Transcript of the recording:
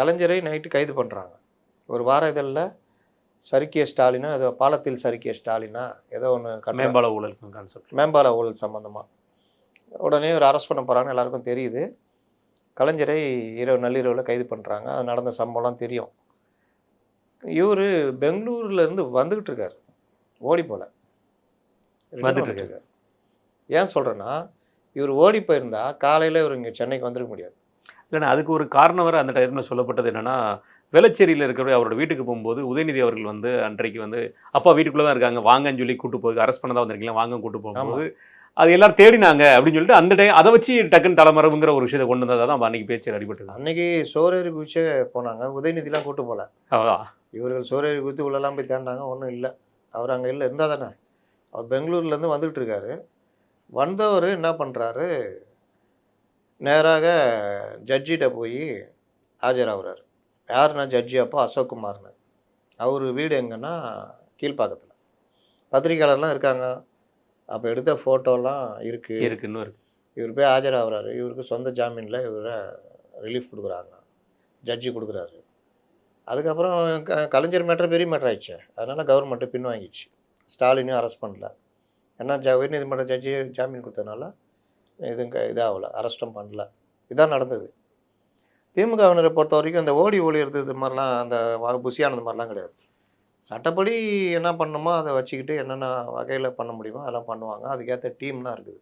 கலைஞரை நைட்டு கைது பண்ணுறாங்க ஒரு வார இதழில் சறுக்கிய ஸ்டாலினா ஏதோ பாலத்தில் சறுக்கிய ஸ்டாலினா ஏதோ ஒன்று மேம்பால ஊழல் கான்செப்ட் மேம்பால ஊழல் சம்மந்தமாக உடனே ஒரு அரெஸ்ட் பண்ண போகிறாங்கன்னு எல்லாருக்கும் தெரியுது. கலைஞரை இரவு நள்ளிரவில் கைது பண்ணுறாங்க அது நடந்த சம்பவம்லாம் தெரியும். இவர் பெங்களூர்லேருந்து வந்துக்கிட்டு இருக்காரு. ஓடி போல. வந்துட்டு வந்துட்டு இருக்காரு. ஏன் சொல்கிறேன்னா இவர் ஓடி போயிருந்தா காலையில் இவர் இங்கே சென்னைக்கு வந்துருக்க முடியாது. இல்லைண்ணா அதுக்கு ஒரு காரணம் வர அந்த டைமில் சொல்லப்பட்டது என்னன்னா வேளச்சேரியில் இருக்கிற அவரோட வீட்டுக்கு போகும்போது உதயநிதி அவர்கள் வந்து அன்றைக்கு வந்து அப்பா வீட்டுக்குள்ளே தான் இருக்காங்க வாங்கன்னு சொல்லி கூட்டு போய் அரெஸ்ட் பண்ண தான் வந்திருக்கீங்களா வாங்க கூட்டு போகும்போது அது எல்லாரும் தேடினாங்க அப்படின்னு சொல்லிட்டு அந்த டைம் அதை வச்சு டக்குன்னு தலைமறைவுங்கிற ஒரு விஷயத்தை கொண்டு வந்ததா. தான் அன்னைக்கு பேச்சு அடிபட்டது. அன்னைக்கு சோரேறி குதிச்சே போனாங்க. உதயநிதிலாம் கூட்டு போகல. இவர்கள் சோரேறி குத்தி உள்ளெல்லாம் போய் தேடினாங்க ஒன்றும் இல்லை. அவர் அங்கே இல்லை இருந்தால் தானே. அவர் பெங்களூர்லேருந்து வந்துகிட்டு இருக்காரு. வந்தவர் என்ன பண்ணுறாரு நேராக ஜட்ஜிகிட்ட போய் ஆஜராகிறார். யாருன்னா ஜட்ஜி? அப்போ அசோக் குமார்னு அவர் வீடு எங்கன்னா கீழ்ப்பாக்கத்தில். பத்திரிக்கையாளர்லாம் இருக்காங்க. அப்போ எடுத்த ஃபோட்டோலாம் இருக்குது இருக்குன்னு இருக்கு. இவர் போய் ஆஜராகிறாரு. இவருக்கு சொந்த ஜாமீனில் இவரை ரிலீஃப் கொடுக்குறாங்க. ஜட்ஜி கொடுக்குறாரு. அதுக்கப்புறம் க கலைஞர் மேட்டர் பெரிய மேட்டர் ஆயிடுச்சு. அதனால் கவர்மெண்ட்டு பின் வாங்கிடுச்சு ஸ்டாலினையும் அரெஸ்ட் பண்ணல. ஏன்னா ஜ உயர்நீதிமன்ற ஜட்ஜி ஜாமீன் கொடுத்ததுனால எதுவும் இதாகல அரெஸ்ட்டும் பண்ணல. இதான் நடந்தது. திமுகவினரை பொறுத்த வரைக்கும் அந்த ஓடி ஒளியிறது இது மாதிரிலாம் அந்த புசியானது மாதிரிலாம் கிடையாது. சட்டப்படி என்ன பண்ணணுமோ அதை வச்சுக்கிட்டு என்னென்ன வகையில் பண்ண முடியுமோ அதெல்லாம் பண்ணுவாங்க. அதுக்கேற்ற டீம்லாம் இருக்குது.